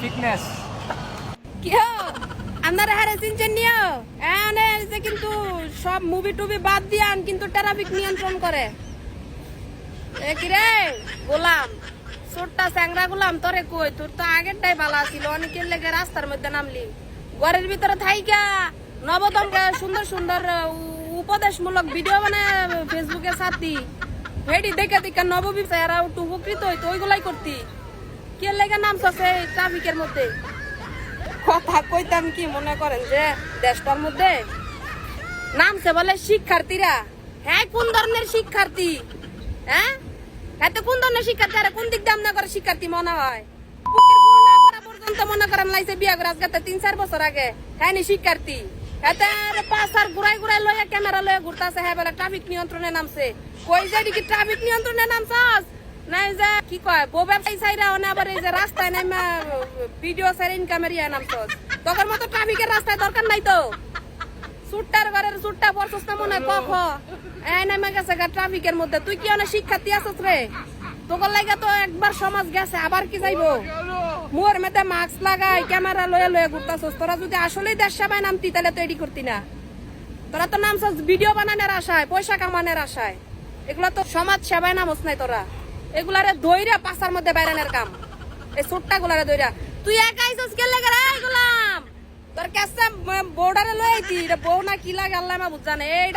Fitness কিয় আপনারা হারে চিনছেন নিও যে কিন্তু সব মুভি টুভি বাদ দিয়ান কিন্তু ট্রাফিক নিয়ন্ত্রণ করে। এ গোলাম ছোট্টা স্যাংরা গোলাম তোরে কই? তোর তো আগেরটাই ভালো ছিল অনেকের লেগে রাস্তার মধ্যে নামলি। ঘরের ভিতরে থাইকা নবদম সুন্দর সুন্দর উপদেশমূলক ভিডিও মানে ফেসবুকে সাথী হেডি দেখে দেখে নববিচারা একটু উপকৃত হইতো ওইগুলাই করতি। কে লেগে নামছে ট্রাফিকের মধ্যে? কথা কইতাম কি মনে করেন যে দেশটার মধ্যে? নামছে বলে শিক্ষার্থীরা। হ্যাঁ কোন ধরনের শিক্ষার্থী? হ্যাঁ? হ্যাঁ তো কোন ধরনের শিক্ষার্থী? আরে কোন দিক দাম না করে শিক্ষার্থী মনে হয়? পর্যন্ত মনে করেন লাইছে বিয়া করে আজকে তিন চার বছর আগে। হ্যাঁ নি শিক্ষার্থী? এতে পাঁচ আর ঘুরাই ঘুরাই লইয়া ক্যামেরা লইয়া ঘুরতাছে হ্যাঁ বলে ট্রাফিক নিয়ন্ত্রণে নামছে। কই যে কি ট্রাফিক নিয়ন্ত্রণে নামছস? নাই যে, কি কয়, বউ ব্যবসায়ী সাইরা অনে আবার এই যে রাস্তায় নামা ভিডিও সাইড ইনকামের ইয়া নামছস। তখন মতো ট্রাফিকের রাস্তায় দরকার নাই তো। সুট্টার ঘরের সুট্টা পড়ছস না মনে কখ এই নামে গেছে গা ট্রাফিকের মধ্যে। তুই কি অনেক শিক্ষার্থী আছিস রে? তোর লাগে তো একবার সমাজ গেছে, আবার কি যাইবো? মোর মধ্যে মাস্ক লাগাই, ক্যামেরা লয়ে লয়ে ঘুরতাছস। তোরা যদি আসলেই দেশ সেবায় নামতি, তাহলে তো এডি করতি না। তোরা তো নাম ভিডিও বানানোর আশায়, পয়সা কামানের আশায়। এগুলো তো সমাজ সেবায় নামস নাই তোরা। এগুলারে দইরা পাশার মধ্যে বাইরানের কাম। এই সুট্টা গুলারে দইরা তুই একা আইছস কে লাগে রে গুলাম? তোর কাছে বর্ডারে লই বউ না কি লাগে আল্লাহ মা এই